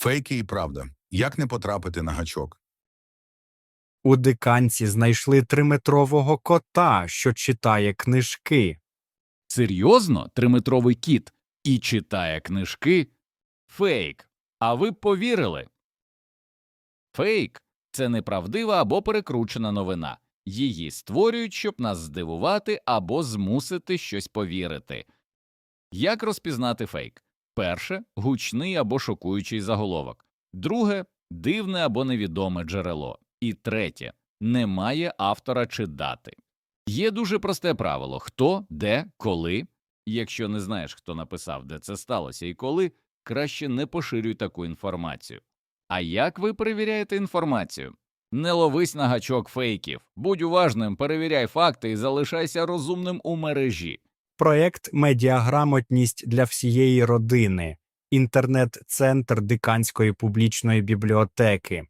Фейки і правда. Як не потрапити на гачок? У диканці знайшли триметрового кота, що читає книжки. Серйозно, триметровий кіт і читає книжки? Фейк. А ви б повірили? Фейк це неправдива або перекручена новина. Її створюють, щоб нас здивувати або змусити щось повірити. Як розпізнати фейк? Перше гучний або шокуючий заголовок. Друге дивне або невідоме джерело. І третє немає автора чи дати. Є дуже просте правило хто, де, коли. Якщо не знаєш, хто написав, де це сталося і коли, краще не поширюй таку інформацію. А як ви перевіряєте інформацію? Не ловись на гачок фейків, будь уважним, перевіряй факти і залишайся розумним у мережі. Проєкт Медіаграмотність для всієї родини, інтернет-центр Диканської публічної бібліотеки.